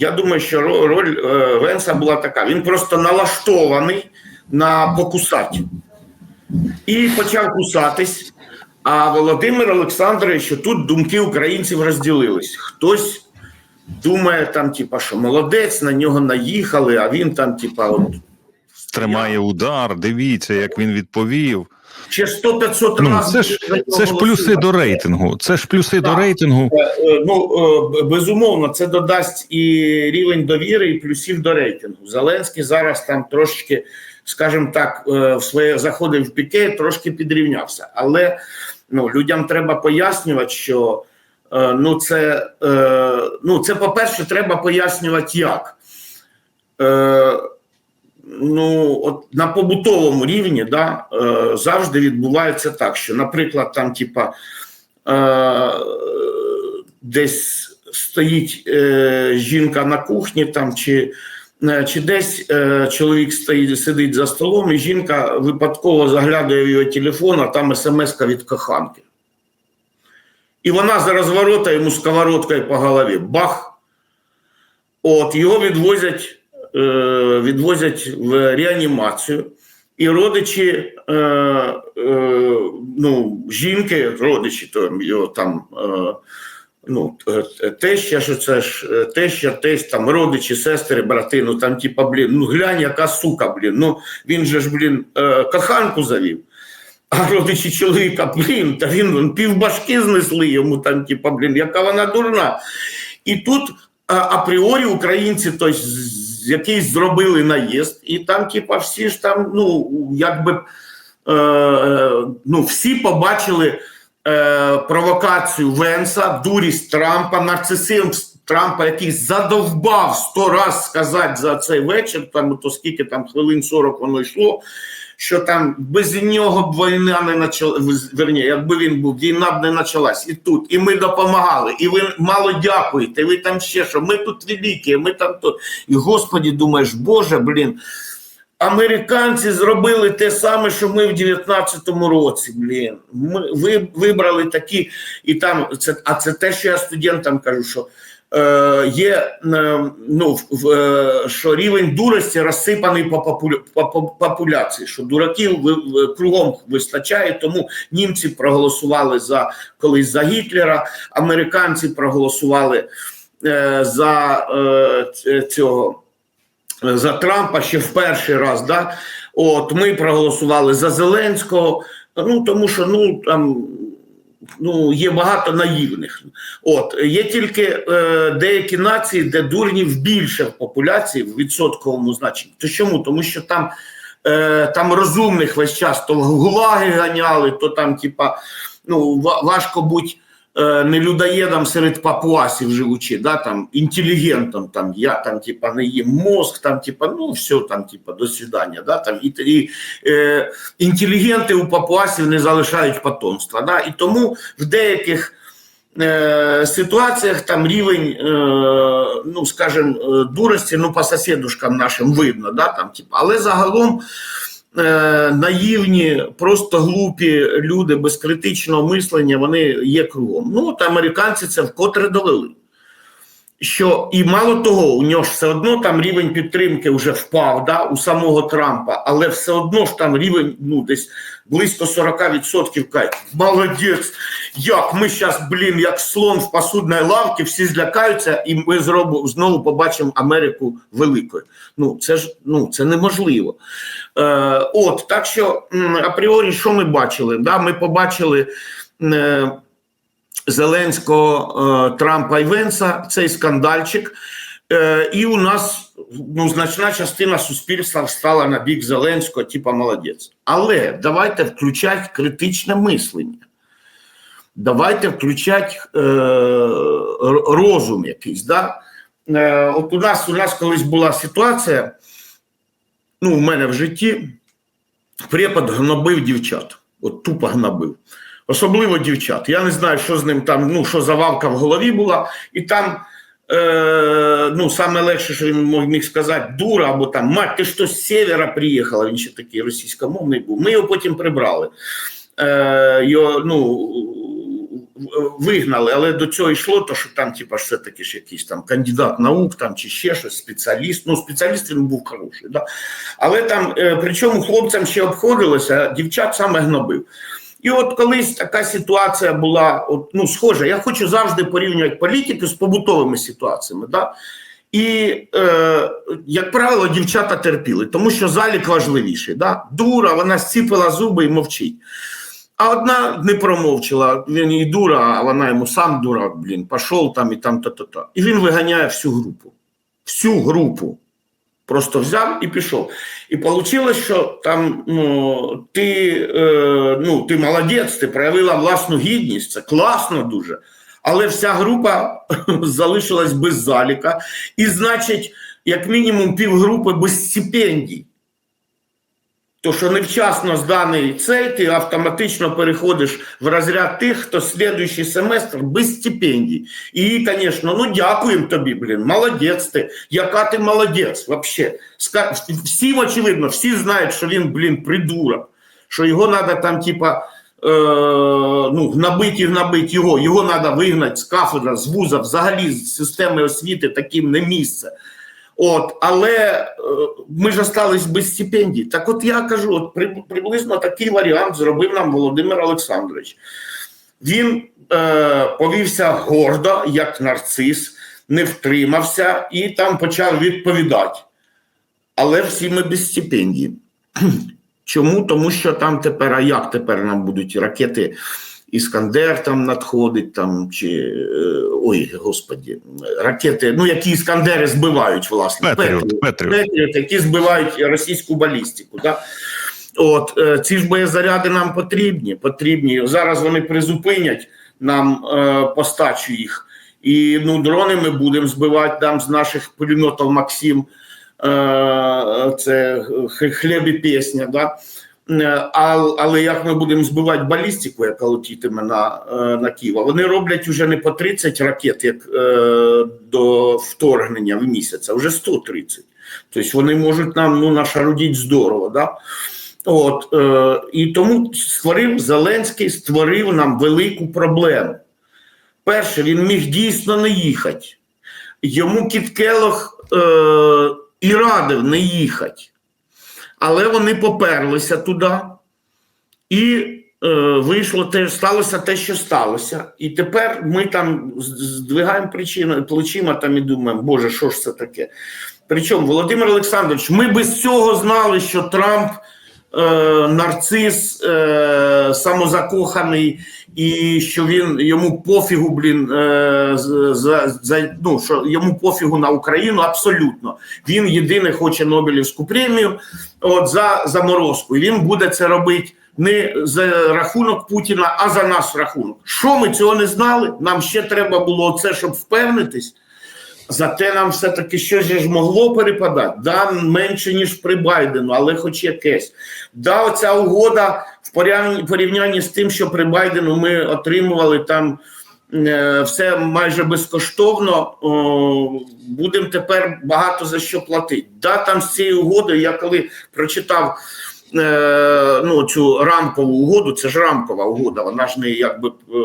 Я думаю, що роль е, Венса була така. Він просто налаштований на покусати. І почав кусатись. А Володимир Олександрович, що тут думки українців розділились. Хтось думає, там, типа, що молодець, на нього наїхали, а він там, типа, от, Тримає удар, дивіться, як він відповів. Ще 100-500 Ну, разів. це ж це ж плюси до рейтингу. Це ж плюси до рейтингу. Е, е, Ну, е, безумовно, це додасть і рівень довіри, і плюсів до рейтингу. Зеленський зараз там трошечки, скажімо так, е, в своє заходив в піке, трошки підрівнявся. Але ну, людям треба пояснювати, що е, ну, це, е, ну, це, по-перше, треба пояснювати як. Ну, от на побутовому рівні да, е, завжди відбувається так, що, наприклад, там, типа, е, десь стоїть е, жінка на кухні, там, чи, е, чи десь е, чоловік стоїть, сидить за столом, і жінка випадково заглядає в його телефон, а там смс від коханки. І вона за розворота йому сковородкою по голові. Бах! От, його відвозять, відвозять в реанімацію. І родичі е, е, ну, жінки, родичі, то його там, е, ну, е, теща, що це ж е, теща, тесть, там родичі, сестри, брати, ну там, типа, блін, ну глянь, яка сука, блін. Ну він же ж, блін, е, коханку завів. А родичі чоловіка, блін, та він, він півбашки знесли йому там, типа, блін, яка вона дурна. І тут а, апріорі українці, тобто, якийсь зробили наїзд, і там, типа, всі ж там, ну, якби е, ну, всі побачили е, провокацію Венса, дурість Трампа, нарцисизм Трампа, який задовбав сто раз сказати за цей вечір, там то скільки там хвилин 40 воно йшло. Що там без нього б війна не почала, верні, якби він був, війна б не почалась і тут, і ми допомагали, і ви мало дякуєте, ви там ще що, ми тут великі, ми там тут. І Господі думаєш, Боже, блін, американці зробили те саме, що ми в 19-му році. Блін. Ми ви, вибрали такі, і там це, а це те, що я студентам кажу, що є е, ну, е, що рівень дурості розсипаний по, популя, по, по популяції, що дураків кругом вистачає, тому німці проголосували за колись за Гітлера, американці проголосували е, за е, цього за Трампа ще в перший раз. Да? От ми проголосували за Зеленського. Ну тому що ну там ну є багато наївних. От є тільки е, деякі нації, де дурнів більше в популяції в відсотковому значенні. То чому? Тому що там. Е, там розумних весь час то в гулаги ганяли, то там, типа, ну важко бути не людоєдом серед папуасів живучи, да, там, інтелігентом, там, я там, типа, не їм мозг, там, типа, ну, все, там, типа, до свидання, да, там, і, і е, інтелігенти у папуасів не залишають потомства, да, і тому в деяких е, ситуаціях там рівень, е, ну, скажем, е, дурості, ну, по сусідушкам нашим видно, да, там, типа, але загалом е, наївні, просто глупі люди без критичного мислення, вони є кругом. Ну, та американці це вкотре довели. Що і мало того, у нього ж все одно там рівень підтримки вже впав да, у самого Трампа, але все одно ж там рівень ну десь близько 40% кажуть, молодець, як ми зараз, блін, як слон в посудній лавці, всі злякаються, і ми зробимо знову побачимо Америку великою. Ну це ж ну це неможливо. Е, От так що апріорі, що ми бачили? Да, Ми побачили. Е, Зеленського, е, Трампа і Венса, цей скандальчик. Е, і у нас ну, значна частина суспільства стала на бік Зеленського, типа молодець. Але давайте включати критичне мислення. Давайте включати е, розум якийсь. Да? Е, от у нас у нас колись була ситуація, ну, у мене в житті препод гнобив дівчат. От тупо гнобив. Особливо дівчат. Я не знаю, що з ним там, ну, що завалка в голові була, і там, е, ну, саме легше, що він міг сказати, дура, або там, мать, ти що з севера приїхала, він ще такий російськомовний був. Ми його потім прибрали. Е, його, ну, вигнали, але до цього йшло, то що там, типа, все-таки ж якийсь там кандидат наук, там чи ще щось, спеціаліст. Ну, спеціаліст він був хороший, да. Але там, е, причому хлопцям ще обходилося, дівчат саме гнобив. І от колись така ситуація була от, ну, схожа. Я хочу завжди порівнювати політику з побутовими ситуаціями. Да? І, е, як правило, дівчата терпіли, тому що залік важливіший. Да? Дура, вона зціпила зуби і мовчить. А одна не промовчала, він і дура, а вона йому сам дура, блін, пішов там і там то-то-то. І він виганяє всю групу. Всю групу. Просто взяв і пішов. І вийшло, що там ну, ти, е, ну, ти молодець, ти проявила власну гідність, це класно дуже. Але вся група залишилась без заліка, і, значить, як мінімум півгрупи без стипендій. То, що невчасно зданий цей, ти автоматично переходиш в розряд тих, хто слідуючий семестр без стипендій. І, звісно, ну дякуємо тобі, блін, молодець ти. Яка ти молодець. Ска... Всім очевидно, всі знають, що він, блін, придурок, що його треба там, типа, е... ну, гнобити і гнобити його, його треба вигнати з кафедра, з вуза, взагалі з системи освіти таким не місце. От, але е, ми ж остались без стипендій. Так от я кажу, от при, приблизно такий варіант зробив нам Володимир Олександрович. Він е, повівся гордо, як нарцис, не втримався і там почав відповідати. Але всі ми без стипендії. Чому? Тому що там тепер, а як тепер нам будуть ракети Іскандер там надходить, там, чи е, ой, господі, ракети, ну які іскандери збивають, власне, Петріот, Петріот. Петріот, які збивають російську балістику. Да? От е, ці ж боєзаряди нам потрібні. потрібні. Зараз вони призупинять нам е, постачу їх. І ну, дрони ми будемо збивати там з наших пулеметів Максим. Е, це хліб і пісня. Да? Е, але як ми будемо збивати балістику, яка летітиме на, е, на Київ? А Вони роблять уже не по 30 ракет, як е, до вторгнення в місяць, а вже 130. Тобто вони можуть нам ну, нашарудити здорово. Да? От, е, і тому створив Зеленський створив нам велику проблему. Перше, він міг дійсно не їхати. Йому Кіт Келох е, і радив не їхати. Але вони поперлися туди, і е, вийшло те, сталося те, що сталося. І тепер ми там здвигаємо причину, плечима там і думаємо, Боже, що ж це таке? Причому, Володимир Олександрович, ми без цього знали, що Трамп нарцис, е, самозакоханий, і що він йому пофігу, блін, е, за, за, ну, що йому пофігу на Україну абсолютно. Він єдине хоче Нобелівську премію от, за заморозку. І він буде це робити не за рахунок Путіна, а за наш рахунок. Що ми цього не знали? Нам ще треба було це, щоб впевнитись. Зате нам все-таки щось ж могло перепадати. Да, менше, ніж при Байдену, але хоч якесь. Да, оця угода в порівнянні, з тим, що при Байдену ми отримували там е, все майже безкоштовно, о, будемо тепер багато за що платити. Да, там з цією угодою, я коли прочитав е, ну, цю рамкову угоду, це ж рамкова угода, вона ж не якби е,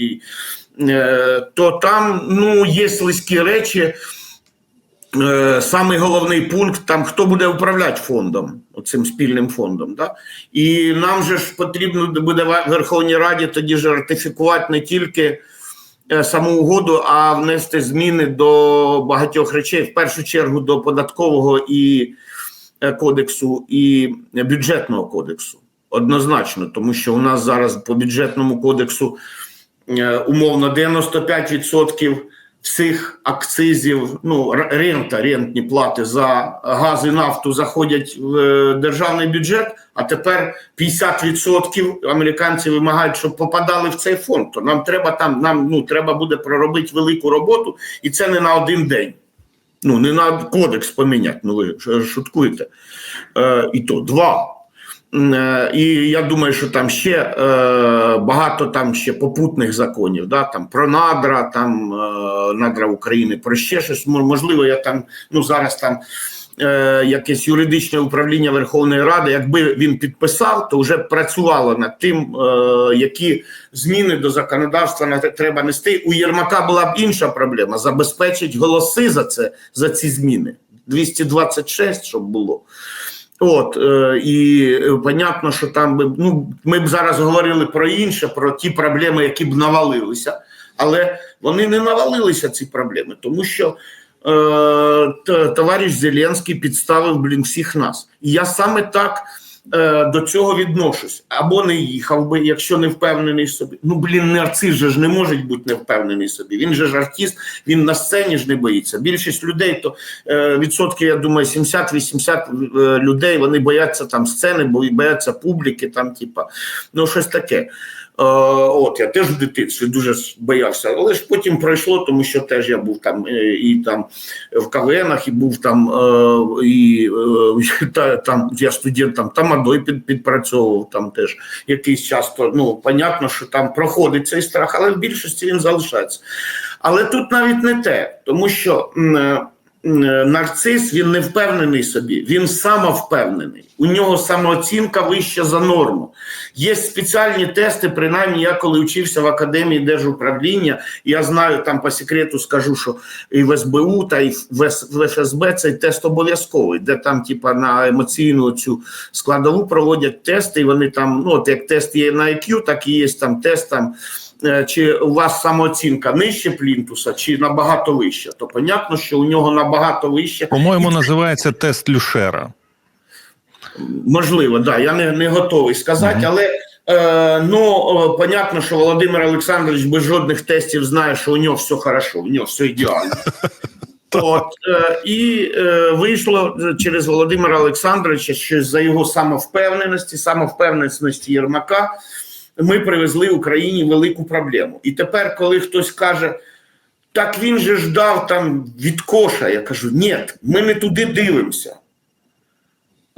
е, то там ну, є слизькі речі. Е, Самий головний пункт там хто буде управляти фондом, цим спільним фондом. Да? І нам же ж потрібно буде в Верховній Раді тоді ж ратифікувати не тільки е, саму угоду, а внести зміни до багатьох речей, в першу чергу до податкового і е, кодексу і бюджетного кодексу. Однозначно, тому що у нас зараз по бюджетному кодексу е, умовно 95% всіх акцизів, ну рента, рентні плати за газ і нафту заходять в е, державний бюджет, а тепер 50% американці вимагають, щоб попадали в цей фонд. То нам треба там, нам ну треба буде проробити велику роботу, і це не на один день. Ну, не на кодекс поміняти, ну ви шуткуєте. Е, і то два. Е, І я думаю, що там ще е, багато там ще попутних законів, да, там про надра, там е, надра України, про ще щось. Можливо, я там ну зараз там е, якесь юридичне управління Верховної Ради, якби він підписав, то вже працювало над тим, е, які зміни до законодавства треба нести. У Єрмака була б інша проблема: забезпечить голоси за це за ці зміни. 226, щоб було. От е, і е, понятно, що там би ну ми б зараз говорили про інше, про ті проблеми, які б навалилися, але вони не навалилися ці проблеми, тому що е, товариш Зеленський підставив блін всіх нас. І я саме так е, до цього відношусь. Або не їхав би, якщо не впевнений собі. Ну блін, не же ж не може бути не впевнений собі. Він же ж артист, він на сцені ж не боїться. Більшість людей, то е, відсотки, я думаю, 70-80 е, людей вони бояться там сцени, бояться публіки, там, типа, ну щось таке. Е, от я теж в дитинстві дуже боявся, але ж потім пройшло, тому що теж я був там е, і там в КВНах, і був там е, і та, там я студентом тамадой під, підпрацьовував там теж якийсь час. То ну понятно, що там проходить цей страх, але в більшості він залишається. Але тут навіть не те, тому що нарцис він не впевнений собі, він самовпевнений. У нього самооцінка вища за норму. Є спеціальні тести, принаймні я коли вчився в академії держуправління, я знаю там по секрету скажу, що і в СБУ та і в ФСБ цей тест обов'язковий, де там, типа, на емоційну цю складову проводять тести, і вони там, ну от як тест є на IQ, так і є там тест там. Е, Чи у вас самооцінка нижче плінтуса, чи набагато вища, то понятно, що у нього набагато вище. По-моєму, називається тест Люшера. Можливо, да. Я не, не готовий сказати, Мгм. але е, ну понятно, що Володимир Олександрович без жодних тестів знає, що у нього все хорошо, у нього все ідеально. От, е, і е, вийшло через Володимира Олександровича, що за його самовпевненості, самовпевненості Єрмака, ми привезли Україні велику проблему. І тепер, коли хтось каже, так він же ж дав там від коша, я кажу, ні, ми не туди дивимося.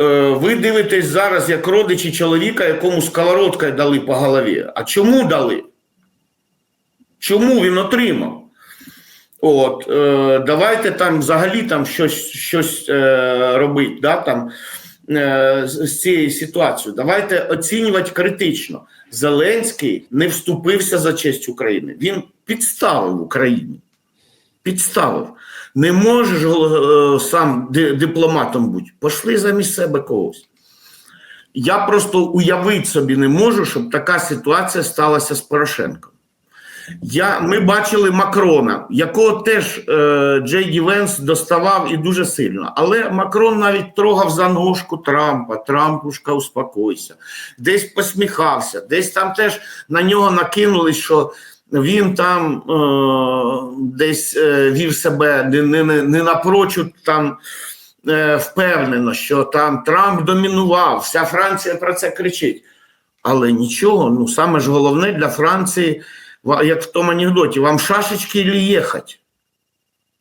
Е, ви дивитесь зараз як родичі чоловіка, якому сковородкою дали по голові. А чому дали? Чому він отримав? От, е, давайте там взагалі там щось, щось е, робити да, там, е, з цією ситуацією. Давайте оцінювати критично. Зеленський не вступився за честь України. Він підставив Україну. Підставив. Не можеш е, сам дипломатом бути. Пошли замість себе когось. Я просто уявити собі не можу, щоб така ситуація сталася з Порошенком. Я, ми бачили Макрона, якого теж е, Джей Ді Венс доставав і дуже сильно. Але Макрон навіть трогав за ножку Трампа. Трампушка, успокойся. Десь посміхався, десь там теж на нього накинули, що він там е, десь е, вів себе не, не, не, напрочуд там е, впевнено, що там Трамп домінував, вся Франція про це кричить. Але нічого, ну саме ж головне для Франції, як в тому анекдоті, вам шашечки или їхати?